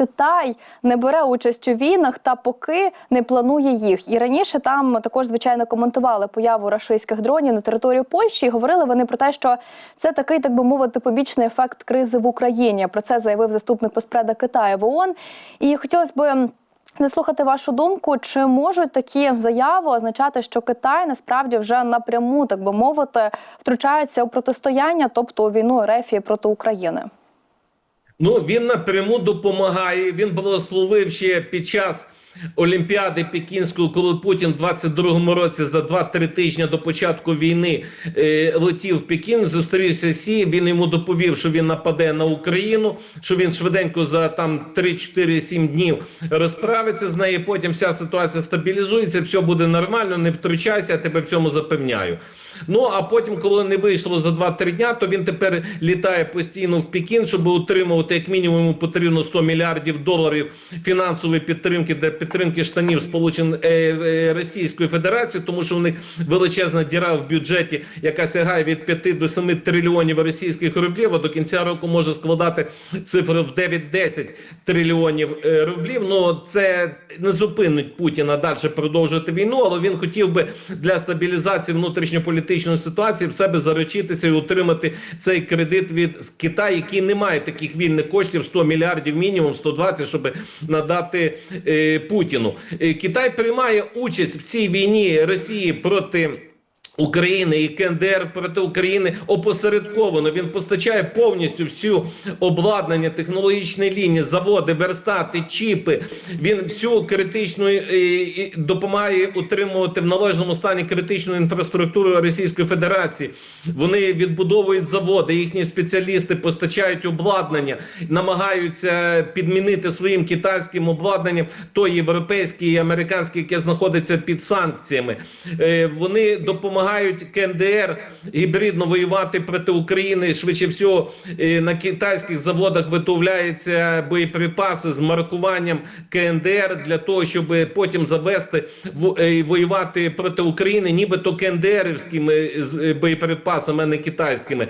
Китай не бере участь у війнах та поки не планує їх. І раніше там також звичайно коментували появу рашистських дронів на території Польщі. І говорили вони про те, що це такий, так би мовити, побічний ефект кризи в Україні. Про це заявив заступник поспреда Китаю в ООН. І хотілося би. Заслухати вашу думку, чи можуть такі заяви означати, що Китай насправді вже напряму, так би мовити, втручається у протистояння, тобто у війну РФ проти України? Ну він напряму допомагає. Він благословив ще під час Олімпіади Пекінської, коли Путін в 22-му році за 2-3 тижні до початку війни е, летів в Пекін, зустрівся Сі. Він йому доповів, що він нападе на Україну, що він швиденько за там 3-4-7 днів розправиться з нею. Потім вся ситуація стабілізується, все буде нормально, не втручайся, я тебе в цьому запевняю. Ну а потім, коли не вийшло за 2-3 дня, то він тепер літає постійно в Пекін, щоб утримувати як мінімум потрібно 100 мільярдів доларів фінансової підтримки для підтримки штанів Сполучених е, е, Російської Федерації, тому що у них величезна діра в бюджеті, яка сягає від 5 до 7 трильйонів російських рублів. А до кінця року може складати цифри в 9-10 трильйонів е, рублів. Ну це не зупинить Путіна далі продовжувати війну, але він хотів би для стабілізації внутрішньополітичної ситуації в себе заручитися і отримати цей кредит від Китаю, який не має таких вільних коштів 100 мільярдів, мінімум 120, щоб надати е, Путіну. Е, Китай приймає участь в цій війні Росії проти. України і КНДР проти України опосередковано він постачає повністю всю обладнання, технологічні лінії, заводи, верстати, чіпи. Він всю критичну е, і допомагає утримувати в належному стані критичну інфраструктуру Російської Федерації. Вони відбудовують заводи, їхні спеціалісти постачають обладнання, намагаються підмінити своїм китайським обладнанням той європейський і американський, яке знаходиться під санкціями. Е, Вони допомагають КНДР гібридно воювати проти України. Швидше всього е, на китайських заводах виготовляються боєприпаси з маркуванням КНДР для того, щоб потім завести е, воювати проти України, нібито КНДРівськими е, боєприпасами, а не китайськими.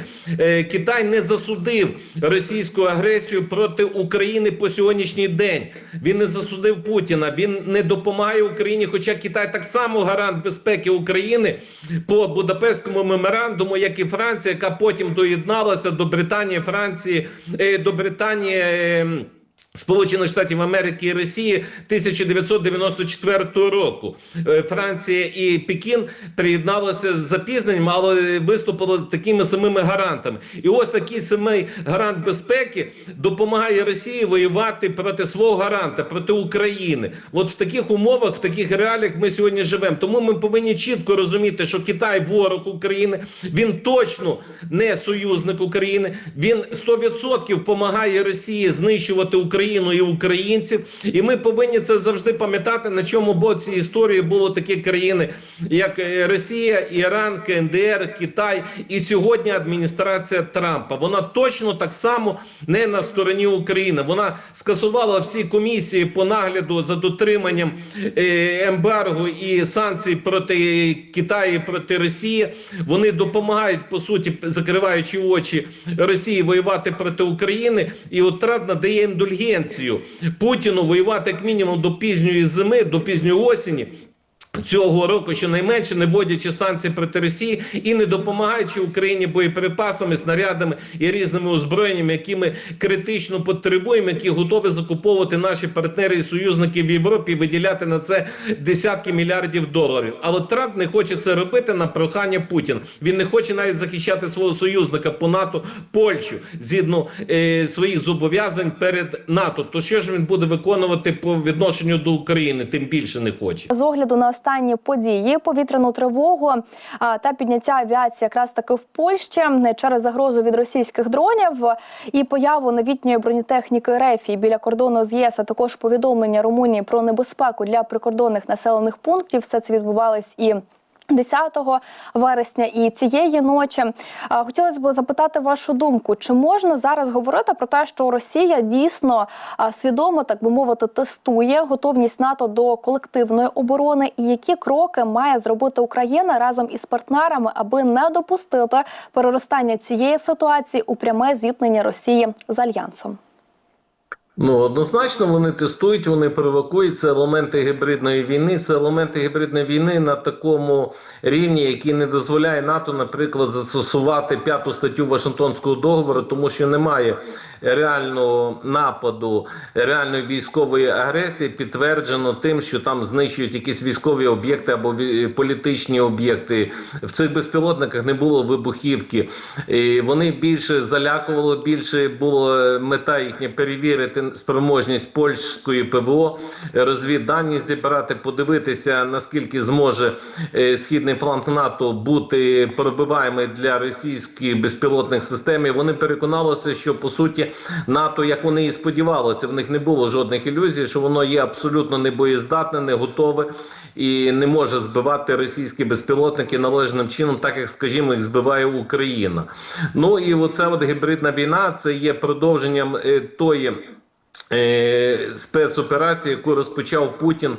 Китай не засудив російську агресію проти України по сьогоднішній день. Він не засудив Путіна. Він не допомагає Україні. Хоча Китай так само гарант безпеки України по Будапештському меморандуму, як і Франція, яка потім доєдналася до Британії, Франції, е, до Британії. Сполучених Штатів Америки і Росії 1994 року Е, Франція і Пекін приєдналися з запізненням, але виступили такими самими гарантами. І ось такий самий гарант безпеки допомагає Росії воювати проти свого гаранта, проти України. От в таких умовах, в таких реаліях ми сьогодні живемо. Тому ми повинні чітко розуміти, що Китай ворог України, він точно не союзник України. Він 100% допомагає Росії знищувати Україну і українців. І ми повинні це завжди пам'ятати, на чому боці історії були такі країни, як е, Росія, Іран, КНДР, Китай і сьогодні адміністрація Трампа. Вона точно так само не на стороні України. Вона скасувала всі комісії по нагляду за дотриманням е, ембарго і санкцій проти Китаю, проти Росії. Вони допомагають по суті, закриваючи очі Росії воювати проти України. І от Трамп надає індульгенцію Путіну воювати як мінімум до пізньої зими, до пізньої осені. Цього року щонайменше не вводячи санкції проти Росії і не допомагаючи Україні боєприпасами, снарядами і різними озброєннями, які ми критично потребуємо, які готові закуповувати наші партнери і союзники в Європі, виділяти на це десятки мільярдів доларів. Але Трамп не хоче це робити на прохання Путіна. Він не хоче навіть захищати свого союзника по НАТО Польщу згідно е, своїх зобов'язань перед НАТО. То що ж він буде виконувати по відношенню до України? Тим більше не хоче. З огляду на останні події, повітряну тривогу та підняття авіації якраз таки в Польщі е, через загрозу від російських дронів і появу новітньої бронетехніки РЕФІ біля кордону з ЄС, а також повідомлення Румунії про небезпеку для прикордонних населених пунктів. Все це відбувалось і 10 вересня і цієї ночі А, хотілося б запитати вашу думку, чи можна зараз говорити про те, що Росія дійсно свідомо, так би мовити, тестує готовність НАТО до колективної оборони, і які кроки має зробити Україна разом із партнерами, аби не допустити переростання цієї ситуації у пряме зіткнення Росії з альянсом? Ну, однозначно, вони тестують, вони провокують. Це елементи гібридної війни. Це елементи гібридної війни на такому рівні, який не дозволяє НАТО, наприклад, застосувати п'яту статтю Вашингтонського договору, тому що немає реального нападу, реальної військової агресії, підтверджено тим, що там знищують якісь військові об'єкти або політичні об'єкти. В цих безпілотниках не було вибухівки. І вони більше залякували, більше була мета їхня перевірити спроможність польської ПВО, розвіддані зібрати, подивитися наскільки зможе е, східний фланг НАТО бути пробиваємий для російських безпілотних систем. І Вони переконалися, що по суті НАТО, як вони і сподівалися, в них не було жодних ілюзій, що воно є абсолютно небоєздатне, не готове і не може збивати російські безпілотники належним чином, так як, скажімо, їх збиває Україна. Ну і оця от гібридна війна це є продовженням е, тої спецоперації, яку розпочав Путін.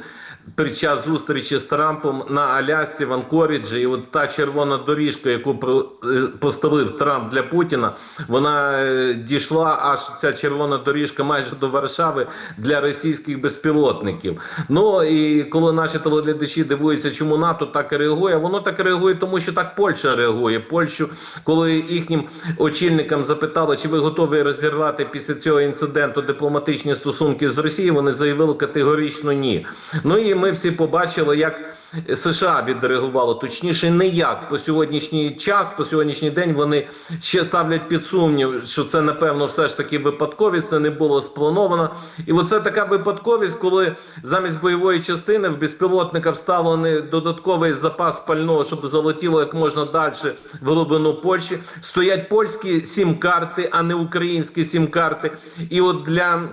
Під час зустрічі з Трампом на Алясці в Анкоріджі, і от та червона доріжка, яку е, поставив Трамп для Путіна, вона е, дійшла аж ця червона доріжка майже до Варшави для російських безпілотників. Ну і коли наші телеглядачі дивуються, чому НАТО так реагує, воно так реагує, тому що так Польща реагує. Польщу, коли їхнім очільникам запитали, чи ви готові розірвати після цього інциденту дипломатичні стосунки з Росією, вони заявили категорично ні. Ну і ми всі побачили, як США відреагувало, точніше, не як по сьогоднішній час, по сьогоднішній день вони ще ставлять під сумнів, що це напевно все ж таки випадковість, це не було сплановано. І оце така випадковість, коли замість бойової частини в безпілотника вставлений додатковий запас пального, щоб залетіло як можна далі в глибину Польщі. Стоять польські сім-карти, а не українські сім-карти. І от для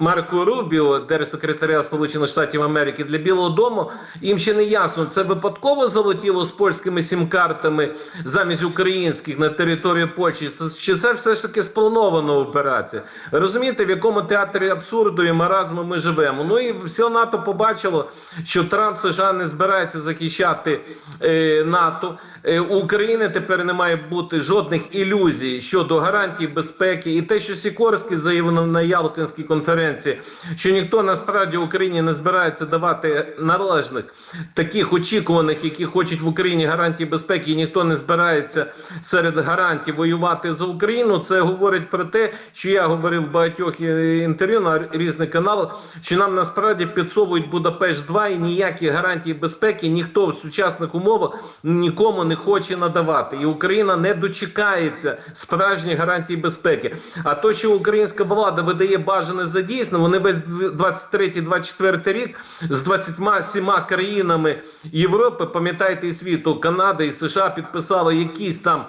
Марко Рубіо, держсекретаря Сполучених Штатів Америки для Білого Дому, їм ще не ясно, це випадково залетіло з польськими сім-картами замість українських на територію Польщі. Це чи це все ж таки спланована операція? Розумієте, в якому театрі абсурду і маразму ми живемо? Ну і все НАТО побачило, що Трамп США не збирається захищати е, НАТО. Е, У України тепер не має бути жодних ілюзій щодо гарантій безпеки, і те, що Сікорський заявив на Ялтинській конференції, що ніхто насправді Україні не збирається давати належних таких очікуваних, які хочуть в Україні гарантії безпеки, і ніхто не збирається серед гарантій воювати за Україну. Це говорить про те, що я говорив в багатьох інтерв'ю на різних каналах, що нам насправді підсовують Будапешт 2 і ніякі гарантії безпеки ніхто в сучасних умовах нікому не хоче надавати. І Україна не дочекається справжніх гарантій безпеки. А то, що українська влада видає бажане за дійсне, вони весь 23-24 рік з 27 країнами Європи, пам'ятаєте, і світу, Канада і США підписали якісь там.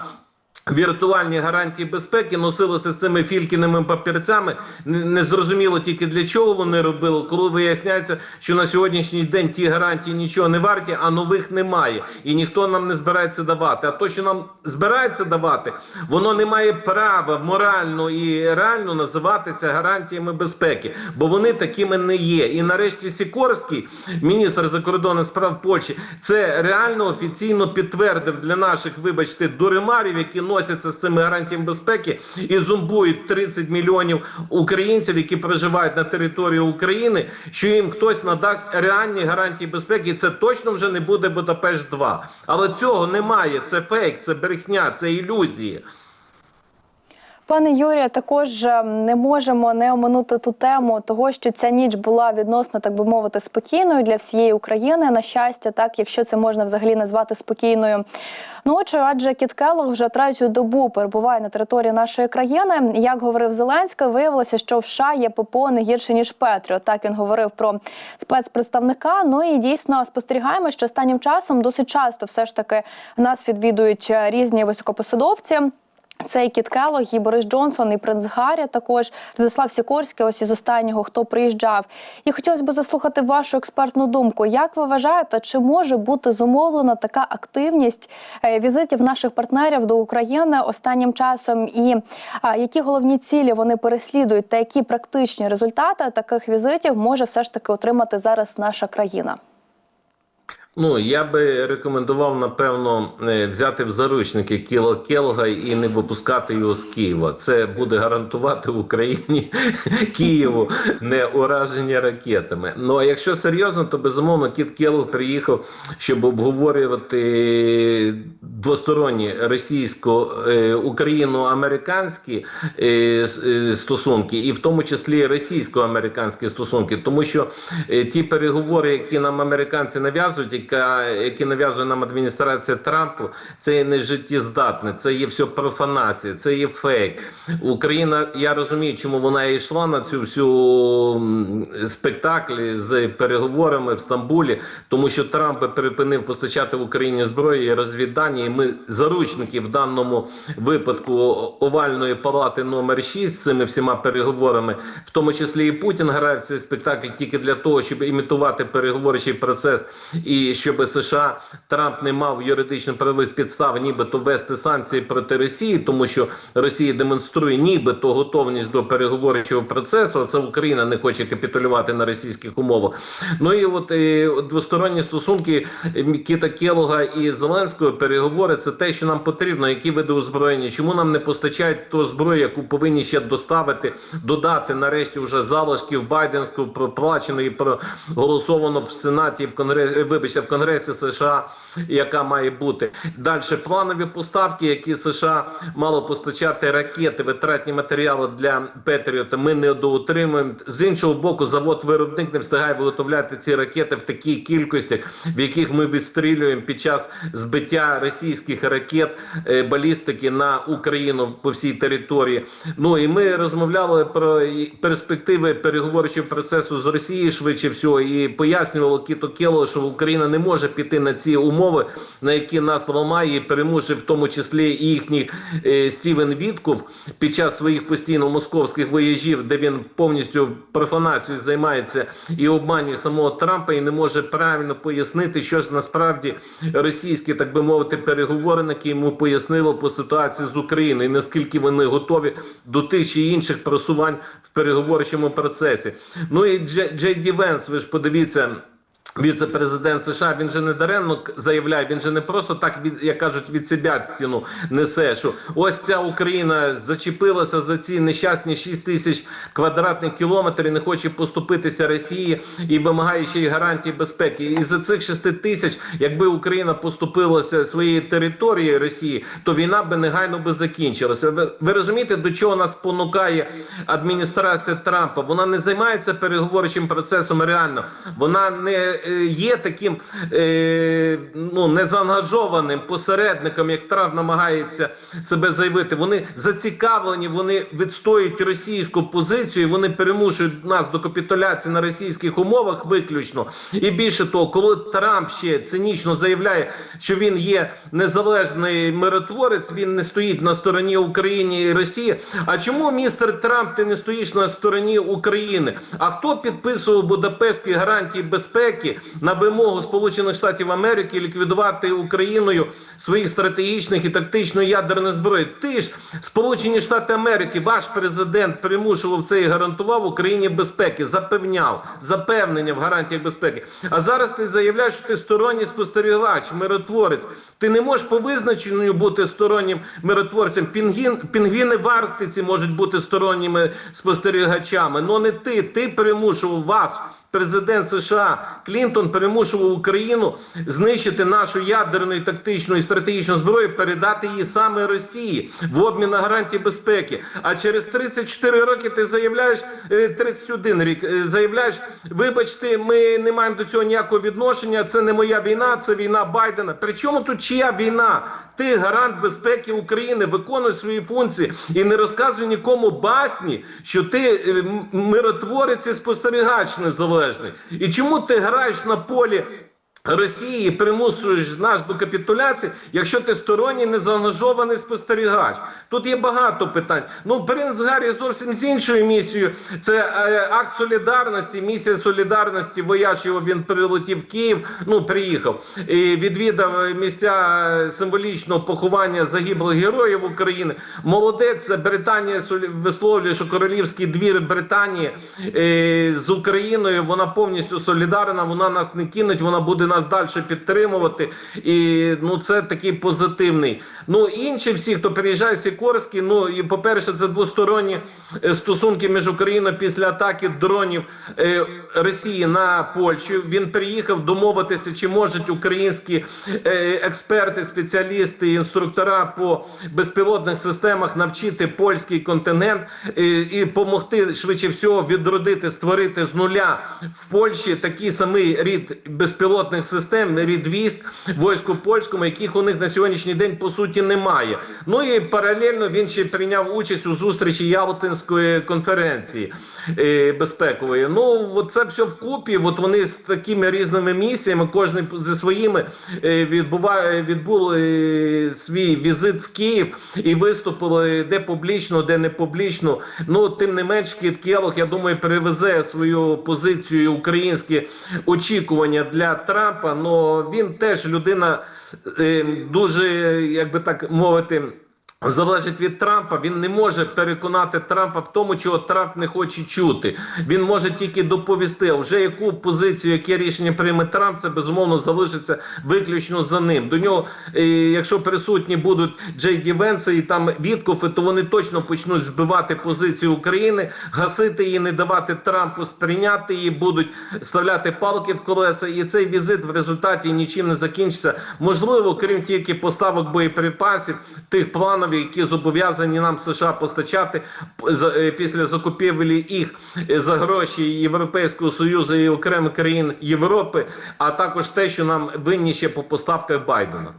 Віртуальні гарантії безпеки носилися цими фількіними папірцями. Не, зрозуміло тільки для чого вони робили, коли виясняється, що на сьогоднішній день ті гарантії нічого не варті, а нових немає, і ніхто нам не збирається давати. А то, що нам збирається давати, воно не має права морально і реально називатися гарантіями безпеки, бо вони такими не є. І нарешті Сікорський, міністр закордонних справ Польщі, це реально офіційно підтвердив для наших, вибачте, дуримарів, які носяться з цими гарантіями безпеки і зомбують 30 мільйонів українців, які проживають на території України, що їм хтось надасть реальні гарантії безпеки, і це точно вже не буде Будапешт 2 Але цього немає. Це фейк, це брехня, це ілюзії. Пане Юрія, також е, не можемо не оминути ту тему того, що ця ніч була відносно, так би мовити, спокійною для всієї України. На щастя, так якщо це можна взагалі назвати спокійною ночою, адже Кіт Келлог вже третю добу перебуває на території нашої країни. Як говорив Зеленський, виявилося, що в США є ППО не гірше ніж Петріо. Так він говорив про спецпредставника. Ну і дійсно спостерігаємо, що останнім часом досить часто все ж таки нас відвідують е, різні високопосадовці. Це і Кіт і Борис Джонсон, і принц Гаррі також Радислав Сікорський, ось із останнього, хто приїжджав. І хотілося б заслухати вашу експертну думку. Як ви вважаєте, чи може бути зумовлена така активність е, візитів наших партнерів до України останнім часом? І які головні цілі вони переслідують, та які практичні результати таких візитів може все ж таки отримати зараз наша країна? Ну, я би рекомендував, напевно, е, взяти в заручники Кіло Келга і не випускати його з Києва. Це буде гарантувати Україні Києву не ураження ракетами. Ну а якщо серйозно, то безумовно Кіт Келг приїхав, щоб обговорювати двосторонні російсько-україно-американські е, е, стосунки, і в тому числі російсько-американські стосунки, тому що ті переговори, які нам американці нав'язують, яка, які нав'язує нам адміністрація Трампу, це є не життєздатне, це є все профанація, це є фейк. Україна, я розумію, чому вона йшла на цю всю спектаклі з переговорами в Стамбулі, тому що Трамп припинив постачати в Україні зброю і розвіддані, і ми заручники в даному випадку овальної палати номер 6 з цими всіма переговорами, в тому числі і Путін грає в цей спектакль тільки для того, щоб імітувати переговорчий процес, і щоб США Трамп не мав юридично правових підстав, нібито ввести санкції проти Росії, тому що Росія демонструє нібито готовність до переговорчого процесу. а Це Україна не хоче капітулювати на російських умовах. Ну і от е, двосторонні стосунки е, Кіта Келога і Зеленського переговори це те, що нам потрібно, які види озброєння, чому нам не постачають ту зброю, яку повинні ще доставити, додати нарешті вже залишків Байденського проплачено і проголосовано в Сенаті, і в Конгресі, вибачте, в Конгресі США, яка має бути далі. Планові поставки, які США мало постачати ракети, витратні матеріали для Петріота. Ми не доутримуємо. З іншого боку, завод виробник не встигає виготовляти ці ракети в такій кількості, в яких ми відстрілюємо під час збиття російських ракет е, балістики на Україну по всій території. Ну і ми розмовляли про перспективи переговорчого процесу з Росією швидше всього, і пояснювало Кіто Кело, що Україна не може піти на ці умови, на які нас ламає і примушує в тому числі і їхній е, Стівен Вітков під час своїх постійно московських вояжів, де він повністю профанацією займається і обманює самого Трампа, і не може правильно пояснити, що ж насправді російські, так би мовити, переговорники йому пояснило по ситуації з Україною, наскільки вони готові до тих чи інших просувань в переговорчому процесі. Ну і Дже- Джей Ді Венс, ви ж подивіться. Віце-президент США він же не даремно заявляє, він же не просто так від як кажуть від себе ну, несе, що ось ця Україна зачепилася за ці нещасні 6 тисяч квадратних кілометрів, не хоче поступитися Росії і вимагає ще й гарантії безпеки. І за цих 6 тисяч, якби Україна поступилася своєї території Росії, то війна би негайно би закінчилася. Ви, ви розумієте, до чого нас спонукає адміністрація Трампа? Вона не займається переговорчим процесом реально. Вона не є таким е, ну незаангажованим посередником, як Трамп намагається себе заявити. Вони зацікавлені, вони відстоюють російську позицію. Вони перемушують нас до капітуляції на російських умовах виключно. І більше того, коли Трамп ще цинічно заявляє, що він є незалежний миротворець, він не стоїть на стороні України і Росії. А чому містер Трамп ти не стоїш на стороні України? А хто підписував Будапештські гарантії безпеки на вимогу Сполучених Штатів Америки ліквідувати Україною своїх стратегічних і тактичної ядерної зброї? Ти ж Сполучені Штати Америки, ваш президент примушував це і гарантував Україні безпеки, запевняв запевнення в гарантіях безпеки. А зараз ти заявляєш, що ти сторонній спостерігач, миротворець. Ти не можеш по визначенню бути стороннім миротворцем. Пінгін, пінгвіни в Арктиці можуть бути сторонніми спостерігачами. Ну не ти. Ти примушував вас. Президент США Клінтон примушував Україну знищити нашу ядерну і тактичну і стратегічну зброю, передати її саме Росії в обмін на гарантії безпеки. А через 34 роки ти заявляєш е, 31 рік. е, Заявляєш, вибачте, ми не маємо до цього ніякого відношення. Це не моя війна, це війна Байдена. Причому тут чия війна? Ти гарант безпеки України, виконуй свої функції і не розказуй нікому басні, що ти е, миротворець і спостерігач незалежний. І чому ти граєш на полі? Росії примусуєш нас до капітуляції, якщо ти сторонній незаангажований спостерігач. Тут є багато питань. Ну, принц Гаррі зовсім з іншою місією. Це е, акт солідарності, місія солідарності. Вояж його він прилетів в Київ. Ну, приїхав і відвідав е, місця е, символічного поховання загиблих героїв України. Молодець, Британія солі- висловлює, що королівський двір Британії е, з Україною вона повністю солідарна. Вона нас не кинуть, вона буде нас нас далі підтримувати. І ну це такий позитивний. Ну інші всі, хто приїжджає з Сікорський, ну і по-перше, це двосторонні е, стосунки між Україною після атаки дронів е, Росії на Польщу. Він приїхав домовитися, чи можуть українські е, експерти, спеціалісти, інструктора по безпілотних системах навчити польський континент е, і допомогти швидше всього відродити, створити з нуля в Польщі такий самий рід безпілотних систем, військ війську польському, яких у них на сьогоднішній день по суті немає. Ну і паралельно він ще прийняв участь у зустрічі Ялтинської конференції е, безпекової. Ну це все вкупі. От вони з такими різними місіями, кожен зі своїми е, відбуває відбули е, свій візит в Київ і виступили де публічно, де не публічно. Ну тим не менш, Кіт Келох, я думаю, перевезе свою позицію українські очікування для Трампа. Ну він теж людина е, дуже, як би так мовити. Залежить від Трампа, він не може переконати Трампа в тому, чого Трамп не хоче чути. Він може тільки доповісти. А вже яку позицію, яке рішення прийме Трамп, це безумовно залишиться виключно за ним. До нього, е, якщо присутні будуть Джей Ді Венси і там Віткофи, то вони точно почнуть збивати позицію України, гасити її, не давати Трампу сприйняти її, будуть вставляти палки в колеса. І цей візит в результаті нічим не закінчиться. Можливо, крім тільки поставок боєприпасів, тих планів, які зобов'язані нам США постачати е, після закупівлі їх е, за гроші Європейського союзу і окремих країн Європи, а також те, що нам винні ще по поставках Байдена.